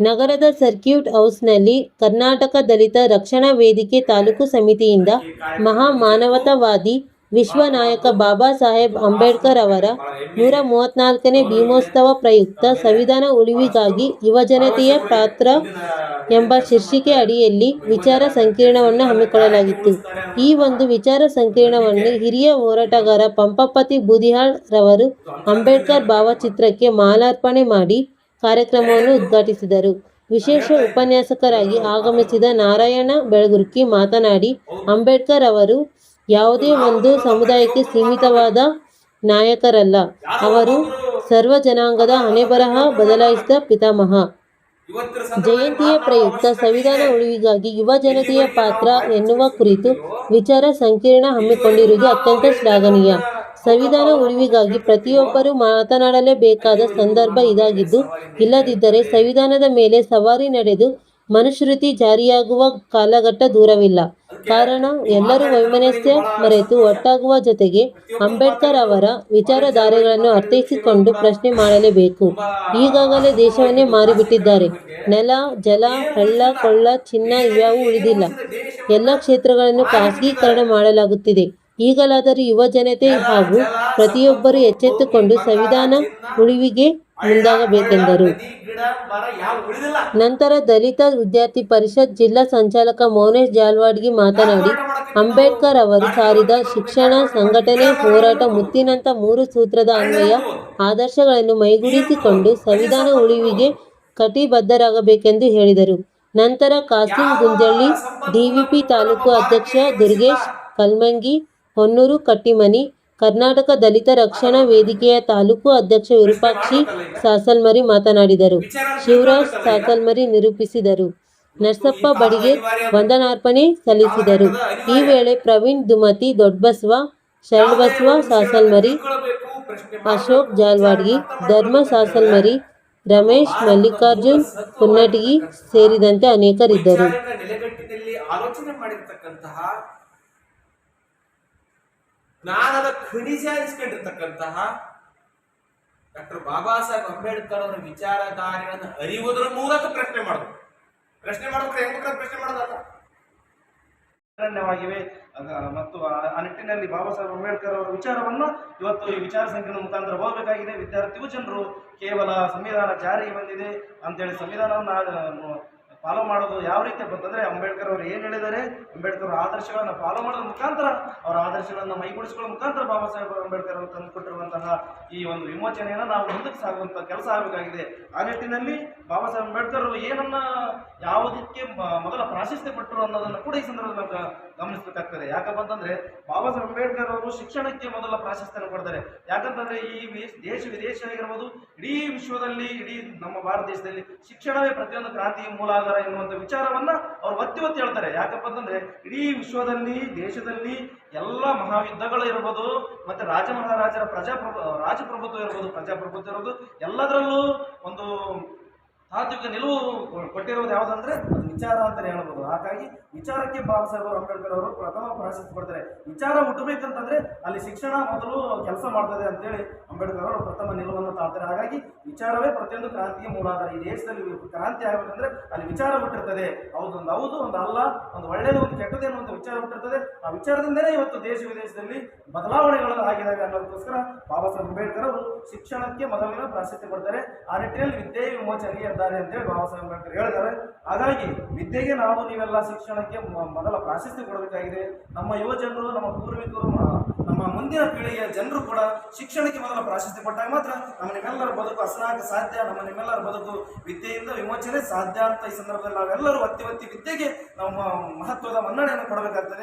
ನಗರದ ಸರ್ಕ್ಯೂಟ್ ಹೌಸ್ನಲ್ಲಿ ಕರ್ನಾಟಕ ದಲಿತ ರಕ್ಷಣಾ ವೇದಿಕೆ ತಾಲೂಕು ಸಮಿತಿಯಿಂದ ಮಹಾ ಮಾನವತಾವಾದಿ ವಿಶ್ವ ಬಾಬಾ ಸಾಹೇಬ್ ಅಂಬೇಡ್ಕರ್ ಅವರ ನೂರ ಮೂವತ್ನಾಲ್ಕನೇ ಭೀಮೋತ್ಸವ ಪ್ರಯುಕ್ತ ಸಂವಿಧಾನ ಉಳಿವಿಗಾಗಿ ಯುವಜನತೆಯ ಪಾತ್ರ ಎಂಬ ಶೀರ್ಷಿಕೆ ಅಡಿಯಲ್ಲಿ ವಿಚಾರ ಸಂಕಿರಣವನ್ನು ಹಮ್ಮಿಕೊಳ್ಳಲಾಗಿತ್ತು. ಈ ಒಂದು ವಿಚಾರ ಸಂಕಿರಣವನ್ನು ಹಿರಿಯ ಹೋರಾಟಗಾರ ಪಂಪಪತಿ ಬೂದಿಹಾಳ್ ರವರು ಅಂಬೇಡ್ಕರ್ ಭಾವಚಿತ್ರಕ್ಕೆ ಮಾಲಾರ್ಪಣೆ ಮಾಡಿ ಕಾರ್ಯಕ್ರಮವನ್ನು ಉದ್ಘಾಟಿಸಿದರು. ವಿಶೇಷ ಉಪನ್ಯಾಸಕರಾಗಿ ಆಗಮಿಸಿದ ನಾರಾಯಣ ಬೆಳಗುರ್ಕಿ ಮಾತನಾಡಿ, ಅಂಬೇಡ್ಕರ್ ಅವರು ಯಾವುದೇ ಒಂದು ಸಮುದಾಯಕ್ಕೆ ಸೀಮಿತವಾದ ನಾಯಕರಲ್ಲ. ಅವರು ಸರ್ವ ಜನಾಂಗದ ಹಣೆಬರಹ ಬದಲಾಯಿಸಿದ ಪಿತಾಮಹ. ಜಯಂತಿಯ ಪ್ರಯುಕ್ತ ಸಂವಿಧಾನ ಉಳಿವಿಗಾಗಿ ಯುವ ಜನತೆಯ ಪಾತ್ರ ಎನ್ನುವ ಕುರಿತು ವಿಚಾರ ಸಂಕಿರಣ ಹಮ್ಮಿಕೊಂಡಿರುವುದು ಅತ್ಯಂತ ಶ್ಲಾಘನೀಯ. ಸಂವಿಧಾನ ಉಳಿವಿಗಾಗಿ ಪ್ರತಿಯೊಬ್ಬರೂ ಮಾತನಾಡಲೇಬೇಕಾದ ಸಂದರ್ಭ ಇದಾಗಿದ್ದು, ಇಲ್ಲದಿದ್ದರೆ ಸಂವಿಧಾನದ ಮೇಲೆ ಸವಾರಿ ನಡೆದು ಮನುಶ್ರುತಿ ಜಾರಿಯಾಗುವ ಕಾಲಘಟ್ಟ ದೂರವಿಲ್ಲ. ಕಾರಣ, ಎಲ್ಲರೂ ವೈಮನಸ್ಯ ಮರೆತು ಒಟ್ಟಾಗುವ ಜೊತೆಗೆ ಅಂಬೇಡ್ಕರ್ ಅವರ ವಿಚಾರಧಾರೆಗಳನ್ನು ಅರ್ಥೈಸಿಕೊಂಡು ಪ್ರಶ್ನೆ ಮಾಡಲೇಬೇಕು. ಈಗಾಗಲೇ ದೇಶವನ್ನೇ ಮಾರಿಬಿಟ್ಟಿದ್ದಾರೆ. ನೆಲ, ಜಲ, ಹಳ್ಳ, ಕೊಳ್ಳ, ಚಿನ್ನ ಇವ್ಯಾವೂ ಉಳಿದಿಲ್ಲ. ಎಲ್ಲ ಕ್ಷೇತ್ರಗಳನ್ನು ಖಾಸಗೀಕರಣ ಮಾಡಲಾಗುತ್ತಿದೆ. ಈಗಲಾದರೂ ಯುವ ಜನತೆ ಹಾಗೂ ಪ್ರತಿಯೊಬ್ಬರು ಎಚ್ಚೆತ್ತುಕೊಂಡು ಸಂವಿಧಾನ ಉಳಿವಿಗೆ ಮುಂದಾಗಬೇಕೆಂದರು. ನಂತರ ದಲಿತ ವಿದ್ಯಾರ್ಥಿ ಪರಿಷತ್ ಜಿಲ್ಲಾ ಸಂಚಾಲಕ ಮೌನೇಶ್ ಜಾಲ್ವಾಡ್ಗಿ ಮಾತನಾಡಿ ಅಂಬೇಡ್ಕರ್ ಅವರು ಸಾರಿದ ಶಿಕ್ಷಣ ಸಂಘಟನೆ ಹೋರಾಟ ಮುತ್ತಿನಂತ ಮೂರು ಸೂತ್ರದ ಅನ್ವಯ ಆದರ್ಶಗಳನ್ನು ಮೈಗೂಡಿಸಿಕೊಂಡು ಸಂವಿಧಾನ ಉಳಿವಿಗೆ ಕಟಿಬದ್ಧರಾಗಬೇಕೆಂದು ಹೇಳಿದರು. ನಂತರ ಕಾಸಿಂ ಗುಂಜಳ್ಳಿ ಡಿವಿಪಿ ತಾಲೂಕು ಅಧ್ಯಕ್ಷ ದುರ್ಗೇಶ್ ಕಲ್ಮಂಗಿ ಹೊನ್ನೂರು ಕಟ್ಟಿಮನಿ, ಕರ್ನಾಟಕ ದಲಿತ ರಕ್ಷಣಾ ವೇದಿಕೆಯ ತಾಲೂಕು ಅಧ್ಯಕ್ಷ ವಿರೂಪಾಕ್ಷಿ ಸಾಸಲ್ಮರಿ ಮಾತನಾಡಿದರು. ಶಿವರಾಜ್ ಸಾಸಲ್ಮರಿ ನಿರೂಪಿಸಿದರು. ನರಸಪ್ಪ ಬಡಿಗೆ ವಂದನಾರ್ಪಣೆ ಸಲ್ಲಿಸಿದರು. ಈ ವೇಳೆ ಪ್ರವೀಣ್ ದುಮತಿ, ದೊಡ್ಡಬಸವ, ಶರಣಬಸವ ಸಾಸಲ್ಮರಿ, ಅಶೋಕ್ ಜಾಲ್ವಾಡ್ಗಿ, ಧರ್ಮ ಸಾಸಲ್ಮರಿ, ರಮೇಶ್ ಮಲ್ಲಿಕಾರ್ಜುನ್, ಪುನ್ನಟಗಿ ಸೇರಿದಂತೆ ಅನೇಕರಿದ್ದರು. ಜ್ಞಾನದ ಖನಿಜ ಅನಿಸ್ಕೊಂಡಿರ್ತಕ್ಕಂತಹ ಡಾಕ್ಟರ್ ಬಾಬಾ ಸಾಹೇಬ್ ಅಂಬೇಡ್ಕರ್ ಅವರ ವಿಚಾರಧಾರೆಗಳನ್ನು ಅರಿಯುವುದರ ಮೂಲಕ ಪ್ರಶ್ನೆ ಮಾಡೋದು ಪ್ರಶ್ನೆ ಮಾಡಬೇಕು ಹೆಂಗ್ ಪ್ರಶ್ನೆ ಮಾಡೋದಲ್ಲ. ಅದ- ಮತ್ತು ಆ- ಆ ನಿಟ್ಟಿನಲ್ಲಿ ಬಾಬಾ ಸಾಹೇಬ್ ಅಂಬೇಡ್ಕರ್ ಅವರ ವಿಚಾರವನ್ನು ಇವತ್ತು ಈ ವಿಚಾರ ಸಂಕಿರಣ ಮುಖಾಂತರ ಹೋಗಬೇಕಾಗಿದೆ ವಿದ್ಯಾರ್ಥಿಯು ಜನರು ಕೇವಲ ಸಂವಿಧಾನ ಜಾರಿಗೆ ಬಂದಿದೆ ಅಂತೇಳಿ ಸಂವಿಧಾನವನ್ನು ಫಾಲೋ ಮಾಡೋದು ಯಾವ ರೀತಿ ಬಂತಂದರೆ ಅಂಬೇಡ್ಕರ್ ಅವರು ಏನು ಹೇಳಿದ್ದಾರೆ? ಅಂಬೇಡ್ಕರ್ ಅವರ ಆದರ್ಶಗಳನ್ನು ಫಾಲೋ ಮಾಡೋದ್ರ ಮುಖಾಂತರ, ಅವರ ಆದರ್ಶಗಳನ್ನು ಮೈಗೂಡಿಸಿಕೊಳ್ಳೋ ಮುಖಾಂತರ ಬಾಬಾ ಸಾಹೇಬ್ ಅಂಬೇಡ್ಕರ್ ಅವರು ತಂದುಕೊಟ್ಟಿರುವಂತಹ ಈ ಒಂದು ವಿಮೋಚನೆಯನ್ನು ನಾವು ಮುಂದಕ್ಕೆ ಸಾಗುವಂತ ಕೆಲಸ ಆಗಬೇಕಾಗಿದೆ. ಆ ನಿಟ್ಟಿನಲ್ಲಿ ಬಾಬಾ ಸಾಹೇಬ್ ಅಂಬೇಡ್ಕರ್ ಅವರು ಏನನ್ನ ಯಾವುದಕ್ಕೆ ಮೊದಲ ಪ್ರಾಶಸ್ತ್ಯ ಕೊಟ್ಟರು ಅನ್ನೋದನ್ನು ಕೂಡ ಈ ಸಂದರ್ಭದಲ್ಲಿ ಗಮನಿಸಬೇಕಾಗ್ತದೆ. ಯಾಕಪ್ಪ ಅಂತಂದ್ರೆ ಬಾಬಾ ಸಾಹೇಬ್ ಅಂಬೇಡ್ಕರ್ ಅವರು ಶಿಕ್ಷಣಕ್ಕೆ ಮೊದಲ ಪ್ರಾಶಸ್ತ್ಯನ ಕೊಡ್ತಾರೆ. ಯಾಕಂತಂದ್ರೆ ಈ ದೇಶ ವಿದೇಶ ಆಗಿರ್ಬೋದು, ಇಡೀ ವಿಶ್ವದಲ್ಲಿ, ಇಡೀ ನಮ್ಮ ಭಾರತ ದೇಶದಲ್ಲಿ ಶಿಕ್ಷಣವೇ ಪ್ರತಿಯೊಂದು ಕ್ರಾಂತಿಯ ಮೂಲ ಆಧಾರ ಎನ್ನುವಂಥ ವಿಚಾರವನ್ನ ಅವ್ರು ಒತ್ತಿ ಒತ್ತಿ ಹೇಳ್ತಾರೆ. ಯಾಕಪ್ಪ ಅಂತಂದ್ರೆ ಇಡೀ ವಿಶ್ವದಲ್ಲಿ, ದೇಶದಲ್ಲಿ ಎಲ್ಲ ಮಹಾಯುದ್ಧಗಳು ಇರ್ಬೋದು, ಮತ್ತೆ ರಾಜ ಮಹಾರಾಜರ ಪ್ರಜಾಪ್ರಭು, ರಾಜಪ್ರಭುತ್ವ ಇರ್ಬೋದು, ಪ್ರಜಾಪ್ರಭುತ್ವ ಇರ್ಬೋದು ಎಲ್ಲದರಲ್ಲೂ ಒಂದು ತಾತ್ವಿಕ ನಿಲುವು ಕೊಟ್ಟಿರೋದು ಯಾವುದಂದ್ರೆ ವಿಚಾರ ಅಂತ ಹೇಳ್ಬೋದು. ಹಾಗಾಗಿ ವಿಚಾರಕ್ಕೆ ಬಾಬಾ ಸಾಹೇಬ್ ಅಂಬೇಡ್ಕರ್ ಅವರು ಪ್ರಥಮ ಪ್ರಾಶಸ್ತ್ಯ ಕೊಡ್ತಾರೆ. ವಿಚಾರ ಹುಟ್ಟಬೇಕಂತಂದ್ರೆ ಅಲ್ಲಿ ಶಿಕ್ಷಣ ಮೊದಲು ಕೆಲಸ ಮಾಡ್ತದೆ ಅಂತೇಳಿ ಅಂಬೇಡ್ಕರ್ ಅವರು ಪ್ರಥಮ ನಿಲುವನ್ನು ತಾಳ್ತಾರೆ. ಹಾಗಾಗಿ ವಿಚಾರವೇ ಪ್ರತಿಯೊಂದು ಕ್ರಾಂತಿಗೆ ಮೂಲಾಧಾರ. ಈ ದೇಶದಲ್ಲಿ ಕ್ರಾಂತಿ ಆಗಬೇಕಂದ್ರೆ ಅಲ್ಲಿ ವಿಚಾರ ಹುಟ್ಟಿರ್ತದೆ. ಹೌದು ಒಂದು ಹೌದು, ಒಂದು ಅಲ್ಲ, ಒಂದು ಒಳ್ಳೆಯದು ಒಂದು ಕೆಟ್ಟದೇನೋ ಒಂದು ವಿಚಾರ ಹುಟ್ಟಿರ್ತದೆ. ಆ ವಿಚಾರದಿಂದಲೇ ಇವತ್ತು ದೇಶ ವಿದೇಶದಲ್ಲಿ ಬದಲಾವಣೆಗಳು ಆಗಿದ್ದಾವೆ ಅನ್ನೋದಕ್ಕೋಸ್ಕರ ಬಾಬಾ ಸಾಹೇಬ್ ಅಂಬೇಡ್ಕರ್ ಅವರು ಶಿಕ್ಷಣಕ್ಕೆ ಮೊದಲಿನ ಪ್ರಾಶಸ್ತ್ಯ ಕೊಡ್ತಾರೆ. ಆ ನಿಟ್ಟಿನಲ್ಲಿ ವಿದ್ಯೆ ವಿಮೋಚನೆಗೆ ಇದ್ದಾರೆ ಅಂತೇಳಿ ಬಾಬಾ ಸಾಹೇಬ್ ಅಂಬೇಡ್ಕರ್ ಹೇಳಿದ್ದಾರೆ. ಹಾಗಾಗಿ ವಿದ್ಯೆಗೆ ನಾವು ನೀವೆಲ್ಲ ಶಿಕ್ಷಣಕ್ಕೆ ಮೊದಲ ಪ್ರಾಶಸ್ತ್ಯ ಕೊಡಬೇಕಾಗಿದೆ. ನಮ್ಮ ಯುವಜನರು ನಮ್ಮ ಪೂರ್ವಿಕರು ನಮ್ಮ ಮುಂದಿನ ಪೀಳಿಗೆಯ ಜನರು ಕೂಡ ಶಿಕ್ಷಣಕ್ಕೆ ಮೊದಲ ಪ್ರಾಶಸ್ತ್ಯ ಕೊಟ್ಟಾಗ ಮಾತ್ರ ನಮ್ಮ ನಿಮ್ಮೆಲ್ಲರ ಬದುಕು ಹಸನಾಗ ಸಾಧ್ಯ, ನಮ್ಮ ನಿಮ್ಮೆಲ್ಲರ ಬದುಕು ವಿದ್ಯೆಯಿಂದ ವಿಮೋಚನೆ ಸಾಧ್ಯ ಅಂತ ಈ ಸಂದರ್ಭದಲ್ಲಿ ನಾವೆಲ್ಲರೂ ಒತ್ತಿ ಒತ್ತಿ ವಿದ್ಯೆಗೆ ನಾವು ಮಹತ್ವದ ಮನ್ನಣೆಯನ್ನು ಕೊಡಬೇಕಾಗ್ತದೆ.